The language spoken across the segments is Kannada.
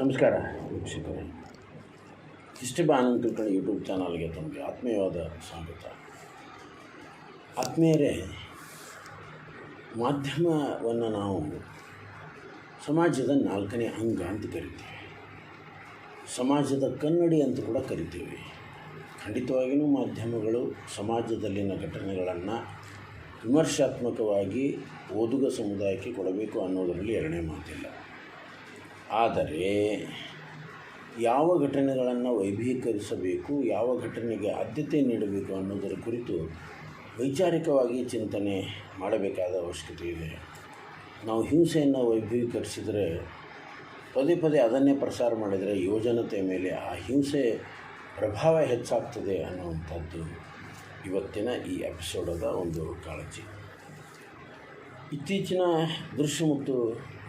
ನಮಸ್ಕಾರ, ವೀಕ್ಷಕರೇ. ಇಷ್ಟು ಆನಂದ್ ತಿಳ್ಕೊಂಡು ಯೂಟ್ಯೂಬ್ ಚಾನಲ್ಗೆ ತಮಗೆ ಆತ್ಮೀಯವಾದ ಸ್ವಾಗತ. ಆತ್ಮೀಯರೇ, ಮಾಧ್ಯಮವನ್ನು ನಾವು ಸಮಾಜದ ನಾಲ್ಕನೇ ಅಂಗ ಅಂತ ಕರಿತೀವಿ. ಸಮಾಜದ ಕನ್ನಡಿ ಅಂತ ಕೂಡ ಕರಿತೀವಿ. ಖಂಡಿತವಾಗಿಯೂ ಮಾಧ್ಯಮಗಳು ಸಮಾಜದಲ್ಲಿನ ಘಟನೆಗಳನ್ನು ವಿಮರ್ಶಾತ್ಮಕವಾಗಿ ಓದುಗ ಸಮುದಾಯಕ್ಕೆ ಕೊಡಬೇಕು ಅನ್ನೋದರಲ್ಲಿ ಎರಡನೇ ಮಾತಿಲ್ಲ. ಆದರೆ ಯಾವ ಘಟನೆಗಳನ್ನು ವೈಭೀಕರಿಸಬೇಕು, ಯಾವ ಘಟನೆಗೆ ಆದ್ಯತೆ ನೀಡಬೇಕು ಅನ್ನೋದರ ಕುರಿತು ವೈಚಾರಿಕವಾಗಿ ಚಿಂತನೆ ಮಾಡಬೇಕಾದ ಅವಶ್ಯಕತೆ ಇದೆ. ನಾವು ಹಿಂಸೆಯನ್ನು ವೈಭವೀಕರಿಸಿದರೆ ಪದೇ ಪದೇ ಅದನ್ನೇ ಪ್ರಸಾರ ಮಾಡಿದರೆ ಯುವಜನತೆ ಮೇಲೆ ಆ ಹಿಂಸೆ ಪ್ರಭಾವ ಹೆಚ್ಚಾಗ್ತದೆ ಅನ್ನುವಂಥದ್ದು ಇವತ್ತಿನ ಈ ಎಪಿಸೋಡದ ಒಂದು ಕಾಳಜಿ. ಇತ್ತೀಚಿನ ದೃಶ್ಯ ಮತ್ತು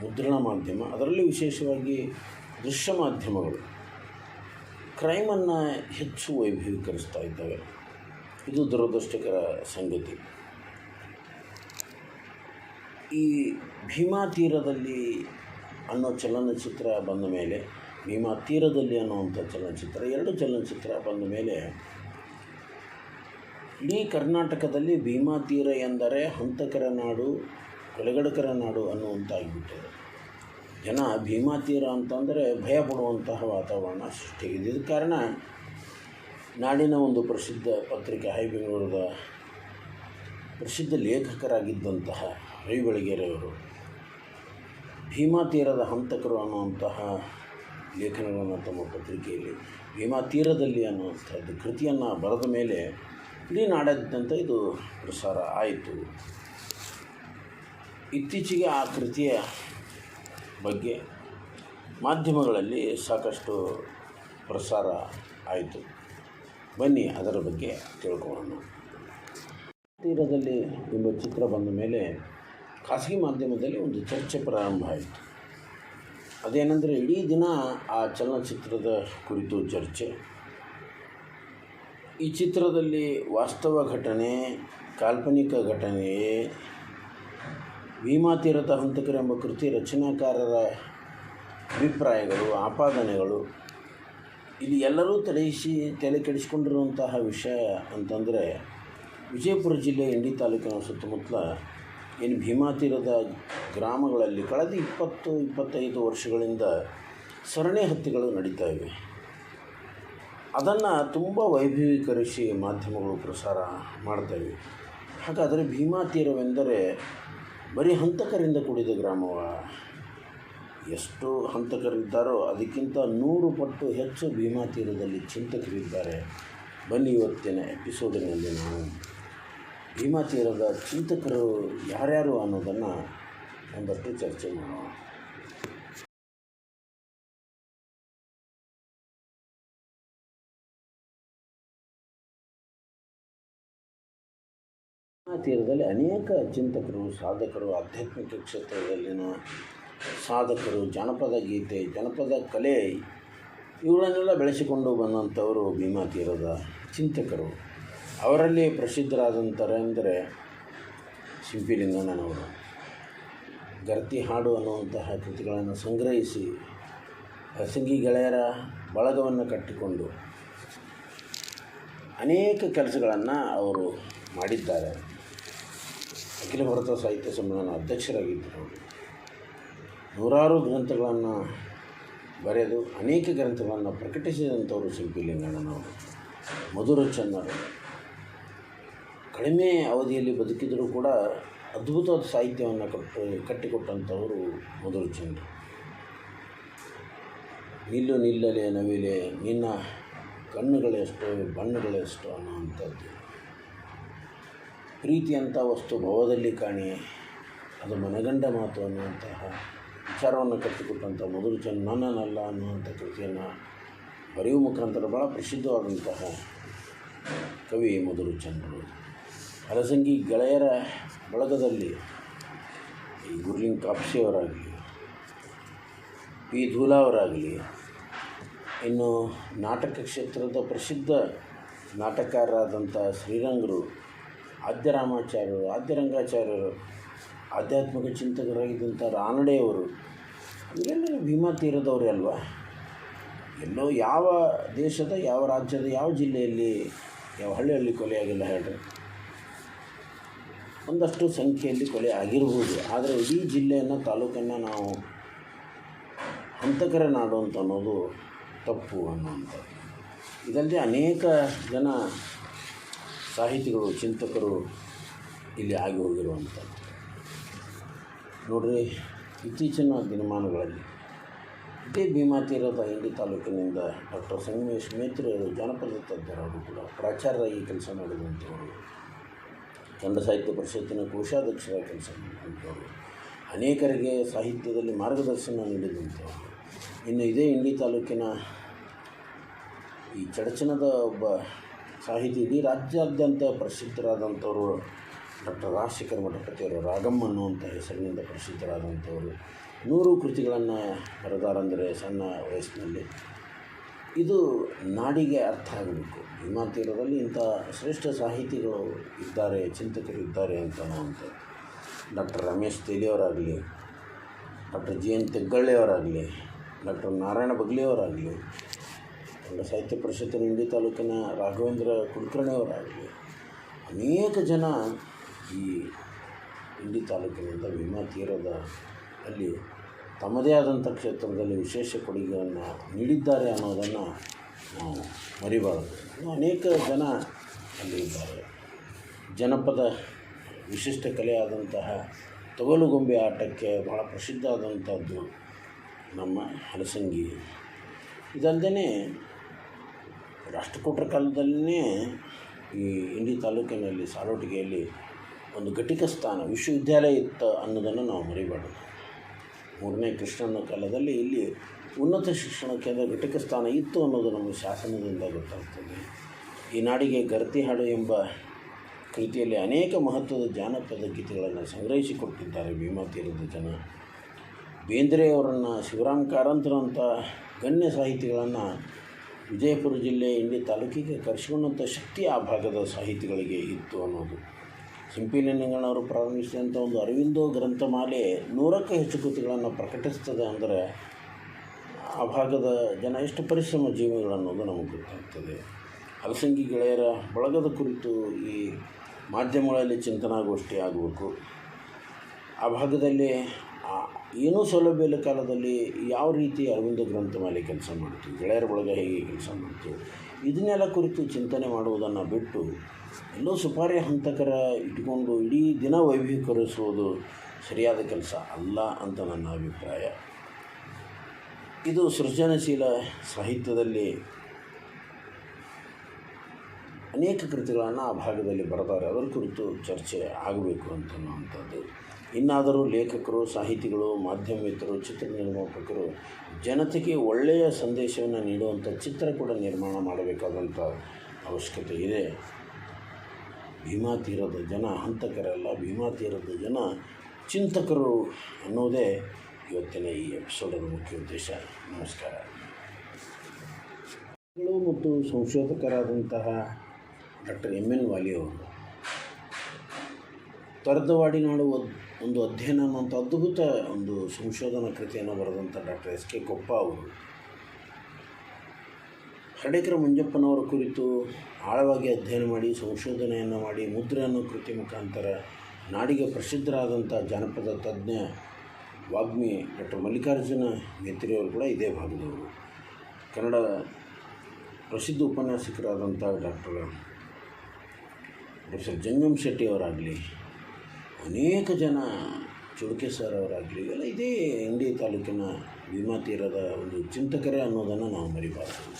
ಮುದ್ರಣ ಮಾಧ್ಯಮ, ಅದರಲ್ಲಿ ವಿಶೇಷವಾಗಿ ದೃಶ್ಯ ಮಾಧ್ಯಮಗಳು ಕ್ರೈಮನ್ನು ಹೆಚ್ಚು ವೈಭವೀಕರಿಸ್ತಾ ಇದ್ದಾವೆ. ಇದು ದುರದೃಷ್ಟಕರ ಸಂಗತಿ. ಈ ಭೀಮಾ ತೀರದಲ್ಲಿ ಅನ್ನೋ ಚಲನಚಿತ್ರ ಬಂದ ಮೇಲೆ, ಭೀಮಾ ತೀರದಲ್ಲಿ ಅನ್ನುವಂಥ ಚಲನಚಿತ್ರ, ಎರಡು ಚಲನಚಿತ್ರ ಬಂದ ಮೇಲೆ, ಇಡೀ ಕರ್ನಾಟಕದಲ್ಲಿ ಭೀಮಾ ತೀರ ಎಂದರೆ ಹಂತಕರ ನಾಡು ಕೊಲೆಗಡಕರ ನಾಡು ಅನ್ನುವಂತಾಗಿಬಿಟ್ಟಿದೆ. ಜನ ಭೀಮಾ ತೀರ ಅಂತಂದರೆ ಭಯ ಪಡುವಂತಹ ವಾತಾವರಣ ಸೃಷ್ಟಿಯಾಗಿದೆ. ಇದಕ್ಕೆ ಕಾರಣ ನಾಡಿನ ಒಂದು ಪ್ರಸಿದ್ಧ ಪತ್ರಿಕೆ ಹೈ ಬೆಂಗಳೂರದ ಪ್ರಸಿದ್ಧ ಲೇಖಕರಾಗಿದ್ದಂತಹ ರವಿ ಬೆಳಗೆರೆಯವರು ಭೀಮಾ ತೀರದ ಹಂತಕರು ಅನ್ನುವಂತಹ ಲೇಖನಗಳನ್ನು ತಮ್ಮ ಪತ್ರಿಕೆಯಲ್ಲಿ ಭೀಮಾ ತೀರದಲ್ಲಿ ಅನ್ನುವಂಥದ್ದು ಕೃತಿಯನ್ನು ಬರೆದ ಮೇಲೆ ಇಡೀ ನಾಡಾದ್ಯಂತ ಇದು ಪ್ರಸಾರ ಆಯಿತು. ಇತ್ತೀಚೆಗೆ ಆ ಕೃತಿಯ ಬಗ್ಗೆ ಮಾಧ್ಯಮಗಳಲ್ಲಿ ಸಾಕಷ್ಟು ಪ್ರಸಾರ ಆಯಿತು. ಬನ್ನಿ ಅದರ ಬಗ್ಗೆ ತಿಳ್ಕೊಳ್ಳೋಣ. ತೀರದಲ್ಲಿ ಎಂಬ ಚಿತ್ರ ಬಂದ ಮೇಲೆ ಖಾಸಗಿ ಮಾಧ್ಯಮದಲ್ಲಿ ಒಂದು ಚರ್ಚೆ ಪ್ರಾರಂಭ ಆಯಿತು. ಅದೇನೆಂದರೆ ಇಡೀ ದಿನ ಆ ಚಲನಚಿತ್ರದ ಕುರಿತು ಚರ್ಚೆ. ಈ ಚಿತ್ರದಲ್ಲಿ ವಾಸ್ತವ ಘಟನೆ, ಕಾಲ್ಪನಿಕ ಘಟನೆಯೇ ಭೀಮಾ ತೀರದ ಹಂತಕರೆಂಬ ಕೃತಿ ರಚನಾಕಾರರ ಅಭಿಪ್ರಾಯಗಳು, ಆಪಾದನೆಗಳು ಇಲ್ಲಿ ಎಲ್ಲರೂ ತಲೆಯಿಸಿ ತಲೆ ಕೆಡಿಸಿಕೊಂಡಿರುವಂತಹ ವಿಷಯ ಅಂತಂದರೆ ವಿಜಯಪುರ ಜಿಲ್ಲೆ ಇಂಡಿ ತಾಲೂಕಿನ ಸುತ್ತಮುತ್ತಲ ಏನು ಭೀಮಾತೀರದ ಗ್ರಾಮಗಳಲ್ಲಿ ಕಳೆದ ಇಪ್ಪತ್ತು, ಇಪ್ಪತ್ತೈದು ವರ್ಷಗಳಿಂದ ಸರಣಿ ಹತ್ಯೆಗಳು ನಡೀತಾ ಇವೆ. ಅದನ್ನು ತುಂಬ ವೈಭವೀಕರಿಸಿ ಮಾಧ್ಯಮಗಳು ಪ್ರಸಾರ ಮಾಡ್ತವೆ ಹಾಗಾದರೆ ಭೀಮಾ ತೀರವೆಂದರೆ ಬರೀ ಹಂತಕರಿಂದ ಕೂಡಿದ ಗ್ರಾಮವ. ಎಷ್ಟು ಹಂತಕರಿದ್ದಾರೋ ಅದಕ್ಕಿಂತ ನೂರು ಪಟ್ಟು ಹೆಚ್ಚು ಭೀಮಾ ತೀರದಲ್ಲಿ ಚಿಂತಕರಿದ್ದಾರೆ. ಬನ್ನಿ ಇವತ್ತಿನ ಎಪಿಸೋಡಿನಲ್ಲಿ ನಾವು. ಭೀಮಾ ತೀರದ ಚಿಂತಕರು ಯಾರ್ಯಾರು ಅನ್ನೋದನ್ನು ಒಂದಷ್ಟು ಚರ್ಚೆ ಮಾಡೋಣ. ತೀರದಲ್ಲಿ ಅನೇಕ ಚಿಂತಕರು, ಸಾಧಕರು, ಆಧ್ಯಾತ್ಮಿಕ ಕ್ಷೇತ್ರದಲ್ಲಿನ ಸಾಧಕರು, ಜಾನಪದ ಗೀತೆ, ಜನಪದ ಕಲೆ ಇವುಗಳನ್ನೆಲ್ಲ ಬೆಳೆಸಿಕೊಂಡು ಬಂದಂಥವರು ಭೀಮಾ ತೀರದ ಚಿಂತಕರು. ಅವರಲ್ಲಿ ಪ್ರಸಿದ್ಧರಾದಂಥರೆಂದರೆ ಸಿಂಪಿಲಿಂಗಣ್ಣನವರು. ಗರ್ತಿ ಹಾಡು ಅನ್ನುವಂತಹ ಕೃತಿಗಳನ್ನು ಸಂಗ್ರಹಿಸಿ ಹಸಂಗಿ ಗೆಳೆಯರ ಬಳಗವನ್ನು ಕಟ್ಟಿಕೊಂಡು ಅನೇಕ ಕೆಲಸಗಳನ್ನು ಅವರು ಮಾಡಿದ್ದಾರೆ. ಅಖಿಲ ಭಾರತ ಸಾಹಿತ್ಯ ಸಮ್ಮೇಳನ ಅಧ್ಯಕ್ಷರಾಗಿದ್ದರು. ನೂರಾರು ಗ್ರಂಥಗಳನ್ನು ಬರೆದು ಅನೇಕ ಗ್ರಂಥಗಳನ್ನು ಪ್ರಕಟಿಸಿದಂಥವರು ಶಿಲ್ಪಿ ಲಿಂಗಣ್ಣನವರು, ಮಧುರ ಚನ್ನರು. ಕಡಿಮೆ ಅವಧಿಯಲ್ಲಿ ಬದುಕಿದರೂ ಕೂಡ ಅದ್ಭುತವಾದ ಸಾಹಿತ್ಯವನ್ನು ಕಟ್ಟು ಕಟ್ಟಿಕೊಟ್ಟಂಥವರು ಮಧುರ ಚಂದ್ರ ನಿಲ್ಲು ನಿಲ್ಲಲೆ ನವಿಲೆ, ನಿನ್ನ ಕಣ್ಣುಗಳೆಷ್ಟು ಬಣ್ಣಗಳೆಷ್ಟು ಅನ್ನುವಂಥದ್ದು. ಪ್ರೀತಿಯಂಥ ವಸ್ತು ಭವದಲ್ಲಿ ಕಾಣಿ, ಅದು ಮನಗಂಡ ಮಾತು ಅನ್ನುವಂತಹ ವಿಚಾರವನ್ನು ಕಟ್ಟಿಕೊಟ್ಟಂಥ ಮೊದಲು ಚಂದ್ ನನ್ನನಲ್ಲ ಅನ್ನುವಂಥ ಕೃತಿಯನ್ನು ಬರೆಯುವ ಮುಖಾಂತರ ಭಾಳ ಪ್ರಸಿದ್ಧವಾದಂತಹ ಕವಿ ಮೊದಲು ಚಂದ್ರರು ಹಲಸಂಗಿ ಗೆಳೆಯರ ಬಳಗದಲ್ಲಿ ಈ ಗುರ್ಲಿಂಗ್ ಕಾಪ್ಸೆಯವರಾಗಲಿ, ಪಿ ಅವರಾಗಲಿ, ಇನ್ನು ನಾಟಕ ಕ್ಷೇತ್ರದ ಪ್ರಸಿದ್ಧ ನಾಟಕಕಾರರಾದಂಥ ಶ್ರೀರಂಗರು ಆದ್ಯರಾಮಾಚಾರ್ಯರು ಆದ್ಯರಂಗಾಚಾರ್ಯರು ಆಧ್ಯಾತ್ಮಿಕ ಚಿಂತಕರಾಗಿದ್ದಂಥ ರಾನಡೆಯವರು ಇವರೆಲ್ಲರೂ ಭೀಮಾ ತೀರದವರೇ ಅಲ್ವಾ? ಎಲ್ಲೋ ಯಾವ ದೇಶದ, ಯಾವ ರಾಜ್ಯದ, ಯಾವ ಜಿಲ್ಲೆಯಲ್ಲಿ, ಯಾವ ಹಳ್ಳಿಯಲ್ಲಿ ಕೊಲೆ ಆಗಿಲ್ಲ ಹೇಳ್ರಿ? ಒಂದಷ್ಟು ಸಂಖ್ಯೆಯಲ್ಲಿ ಕೊಲೆ ಆಗಿರ್ಬೋದು. ಆದರೆ ಇಡೀ ಜಿಲ್ಲೆಯನ್ನು, ತಾಲೂಕನ್ನು ನಾವು ಹಂತಕರ ನಾಡು ಅಂತ ಅನ್ನೋದು ತಪ್ಪು ಅನ್ನುವಂಥದ್ದು ಇದಲ್ಲದೆ ಅನೇಕ ಜನ ಸಾಹಿತಿಗಳು, ಚಿಂತಕರು ಇಲ್ಲಿ ಆಗಿ ಹೋಗಿರುವಂಥದ್ದು. ನೋಡ್ರಿ, ಇತ್ತೀಚಿನ ದಿನಮಾನಗಳಲ್ಲಿ ಇದೇ ಭೀಮಾ ತೀರದ ಹಿಂಡಿ ತಾಲೂಕಿನಿಂದ ಡಾಕ್ಟರ್ ಸಂಗಮೇಶ್ ಮೇತ್ರಿ ಅವರು ಜಾನಪದ ತಜ್ಞರವರು ಕೂಡ ಪ್ರಾಚಾರ್ಯರಾಗಿ ಕೆಲಸ ಮಾಡಿದಂಥವರು ಕನ್ನಡ ಸಾಹಿತ್ಯ ಪರಿಷತ್ತಿನ ಕೋಶಾಧ್ಯಕ್ಷರ ಕೆಲಸ ಮಾಡಿದಂಥವರು ಅನೇಕರಿಗೆ ಸಾಹಿತ್ಯದಲ್ಲಿ ಮಾರ್ಗದರ್ಶನ ನೀಡಿದಂಥವರು. ಇನ್ನು ಇದೇ ಇಂಡಿ ತಾಲೂಕಿನ ಈ ಚಡಚಣದ ಒಬ್ಬ ಸಾಹಿತಿ ಇಡೀ ರಾಜ್ಯಾದ್ಯಂತ ಪ್ರಸಿದ್ಧರಾದಂಥವರು ಡಾಕ್ಟರ್ ರಾಜಶೇಖರ ಮಠಪತಿಯವರು ರಾಗಮ್ಮ ಅನ್ನುವಂಥ ಹೆಸರಿನಿಂದ ಪ್ರಸಿದ್ಧರಾದಂಥವರು, ನೂರು ಕೃತಿಗಳನ್ನು ಬರೆದಾರಂದರೆ ಸಣ್ಣ ವಯಸ್ಸಿನಲ್ಲಿ. ಇದು ನಾಡಿಗೆ ಅರ್ಥ ಆಗಬೇಕು. ಹಿಮಾ ತೀರದಲ್ಲಿ ಇಂಥ ಶ್ರೇಷ್ಠ ಸಾಹಿತಿಗಳು ಇದ್ದಾರೆ, ಚಿಂತಕರು ಇದ್ದಾರೆ ಅಂತ ಅನ್ನುವಂಥದ್ದು. ಡಾಕ್ಟರ್ ರಮೇಶ್ ತೇಲಿಯವರಾಗಲಿ, ಡಾಕ್ಟರ್ ಜಿ ಎನ್ ತೆಗ್ಗಳ್ಳಿಯವರಾಗಲಿ, ಡಾಕ್ಟರ್ ನಾರಾಯಣ ಬಗ್ಲಿಯವರಾಗಲಿ ಕನ್ನಡ ಸಾಹಿತ್ಯ ಪರಿಷತ್ತಿನ ಇಂಡಿ ತಾಲೂಕಿನ ರಾಘವೇಂದ್ರ ಕುಲಕರ್ಣಿಯವರಾಗಲಿ ಅನೇಕ ಜನ ಈ ಇಂಡಿ ತಾಲೂಕಿನಿಂದ ವಿಮಾ ತೀರದ ಅಲ್ಲಿ ತಮ್ಮದೇ ಆದಂಥ ಕ್ಷೇತ್ರದಲ್ಲಿ ವಿಶೇಷ ಕೊಡುಗೆಯನ್ನು ನೀಡಿದ್ದಾರೆ ಅನ್ನೋದನ್ನು ನಾವು ಮರಿಬಾರದು. ಅನೇಕ ಜನ ಅಲ್ಲಿ ಇದ್ದಾರೆ. ಜನಪದ ವಿಶಿಷ್ಟ ಕಲೆಯಾದಂತಹ ತೊಗಲುಗೊಂಬೆ ಆಟಕ್ಕೆ ಬಹಳ ಪ್ರಸಿದ್ಧ ಆದಂಥದ್ದು ನಮ್ಮ ಹಲಸಂಗಿ ಇದಲ್ಲದೆ ರಾಷ್ಟ್ರಕೂಟರ ಕಾಲದಲ್ಲೇ ಈ ಇಂಡಿ ತಾಲೂಕಿನಲ್ಲಿ ಸಾರೋಟಿಗೆಯಲ್ಲಿ ಒಂದು ಘಟಿಕ ಸ್ಥಾನ ವಿಶ್ವವಿದ್ಯಾಲಯ ಇತ್ತು ಅನ್ನೋದನ್ನು ನಾವು ಮರಿಬಾರ್ದು ಮೂರನೇ ಕೃಷ್ಣನ ಕಾಲದಲ್ಲಿ ಇಲ್ಲಿ ಉನ್ನತ ಶಿಕ್ಷಣ ಕೇಂದ್ರ ಘಟಕ ಸ್ಥಾನ ಇತ್ತು ಅನ್ನೋದು ನಮ್ಮ ಶಾಸನದಿಂದ ಗೊತ್ತಾಗ್ತದೆ. ಈ ನಾಡಿಗೆ ಗರ್ತಿ ಹಾಡು ಎಂಬ ಕೃತಿಯಲ್ಲಿ ಅನೇಕ ಮಹತ್ವದ ಜಾನಪದ ಗೀತೆಗಳನ್ನು ಸಂಗ್ರಹಿಸಿಕೊಟ್ಟಿದ್ದಾರೆ ಭೀಮಾ ತೀರದ ಜನ. ಬೇಂದ್ರೆಯವರನ್ನು ಶಿವರಾಮ್ ಕಾರಂತರಂಥ ಗಣ್ಯ ಸಾಹಿತಿಗಳನ್ನು ವಿಜಯಪುರ ಜಿಲ್ಲೆ ಇಂಡಿ ತಾಲೂಕಿಗೆ ಕರೆಸಿಕೊಂಡಂಥ ಶಕ್ತಿ ಆ ಭಾಗದ ಸಾಹಿತಿಗಳಿಗೆ ಇತ್ತು ಅನ್ನೋದು. ಸಿಂಪಿಲಿಂಗಣ್ಣವರು ಪ್ರಾರಂಭಿಸಿದಂಥ ಒಂದು ಅರವಿಂದೋ ಗ್ರಂಥಮಾಲೆ ನೂರಕ್ಕೂ ಹೆಚ್ಚು ಕೃತಿಗಳನ್ನು ಪ್ರಕಟಿಸ್ತದೆ ಅಂದರೆ ಆ ಭಾಗದ ಜನ ಎಷ್ಟು ಪರಿಶ್ರಮ ಜೀವಿಗಳು ಅನ್ನೋದು ನಮಗೆ ಗೊತ್ತಾಗ್ತದೆ. ಅಲಸಂಗಿ ಗೆಳೆಯರ ಬಳಗದ ಕುರಿತು ಈ ಮಾಧ್ಯಮಗಳಲ್ಲಿ ಚಿಂತನಾಗೋಷ್ಠಿ ಆಗಬೇಕು. ಆ ಭಾಗದಲ್ಲಿ ಏನೂ ಸೌಲಭ್ಯ ಕಾಲದಲ್ಲಿ ಯಾವ ರೀತಿ ಅರವಿಂದ ಗ್ರಂಥಮಾಲೆ ಕೆಲಸ ಮಾಡ್ತೀವಿ, ಗೆಳೆಯರ ಒಳಗೆ ಹೇಗೆ ಕೆಲಸ ಮಾಡ್ತೀವಿ, ಇದನ್ನೆಲ್ಲ ಕುರಿತು ಚಿಂತನೆ ಮಾಡುವುದನ್ನು ಬಿಟ್ಟು ಎಲ್ಲೋ ಸುಪಾರಿ ಹಂತಕರ ಇಟ್ಕೊಂಡು ಇಡೀ ದಿನ ವೈಭೀಕರಿಸುವುದು ಸರಿಯಾದ ಕೆಲಸ ಅಲ್ಲ ಅಂತ ನನ್ನ ಅಭಿಪ್ರಾಯ. ಇದು ಸೃಜನಶೀಲ ಸಾಹಿತ್ಯದಲ್ಲಿ ಅನೇಕ ಕೃತಿಗಳನ್ನು ಆ ಭಾಗದಲ್ಲಿ ಬರೆದಾರೆ ಅದರ ಕುರಿತು ಚರ್ಚೆ ಆಗಬೇಕು ಅಂತ ಅನ್ನುವಂಥದ್ದು. ಇನ್ನಾದರೂ ಲೇಖಕರು, ಸಾಹಿತಿಗಳು ಮಾಧ್ಯಮಿತರು ಚಿತ್ರ ನಿರ್ಮಾಪಕರು ಜನತೆಗೆ ಒಳ್ಳೆಯ ಸಂದೇಶವನ್ನು ನೀಡುವಂಥ ಚಿತ್ರ ಕೂಡ ನಿರ್ಮಾಣ ಮಾಡಬೇಕಾದಂಥ ಅವಶ್ಯಕತೆ ಇದೆ. ಭೀಮಾ ತೀರದ ಜನ, ಹಂತಕರಲ್ಲ ಭೀಮಾ ತೀರದ ಜನ, ಚಿಂತಕರು ಅನ್ನೋದೇ ಇವತ್ತಿನ ಈ ಎಪಿಸೋಡದ ಮುಖ್ಯ ಉದ್ದೇಶ. ನಮಸ್ಕಾರ. ಮತ್ತು ಸಂಶೋಧಕರಾದಂತಹ ಡಾಕ್ಟರ್ ಎಂ ಎನ್ ವಾಲಿಯವರು ತರದವಾಡಿನಾಡು ತೊರೆದವಾಡಿ ನಾಡು ಒದ್- ಅಧ್ಯಯನ ಅನ್ನುವಂಥ ಅದ್ಭುತ ಒಂದು ಸಂಶೋಧನಾ ಕೃತಿಯನ್ನು ಬರೆದಂಥ ಡಾಕ್ಟರ್ ಎಸ್ ಕೆ ಕೊಪ್ಪ ಅವರು. ಹರಡೇಕರ ಮಂಜಪ್ಪನವರ ಕುರಿತು ಆಳವಾಗಿ ಅಧ್ಯಯನ ಮಾಡಿ, ಸಂಶೋಧನೆಯನ್ನು ಮಾಡಿ ಮುದ್ರೆ ಅನ್ನೋ ಕೃತಿ ಮುಖಾಂತರ ನಾಡಿಗೆ ಪ್ರಸಿದ್ಧರಾದಂಥ ಜಾನಪದ ತಜ್ಞ ವಾಗ್ಮಿ ಡಾಕ್ಟರ್ ಮಲ್ಲಿಕಾರ್ಜುನ ಮೇತ್ರಿಯವರು ಕೂಡ ಇದೇ ಭಾಗದವರು. ಕನ್ನಡ ಪ್ರಸಿದ್ಧ ಉಪನ್ಯಾಸಕರಾದಂಥ ಡಾಕ್ಟರ್ ಪ್ರೊಫೆಸರ್ ಜಂಗಮ್ ಶೆಟ್ಟಿ ಅವರಾಗಲಿ ಅನೇಕ ಜನ ಚುಡುಕೆ ಸರ್ ಅವರಾಗಲಿ, ಎಲ್ಲ ಇದೇ ಇಂಡಿ ತಾಲೂಕಿನ ವಿಮಾ ತೀರದ ಒಂದು ಚಿಂತಕರೇ ಅನ್ನೋದನ್ನು ನಾವು ಮರಿಬಾರದು.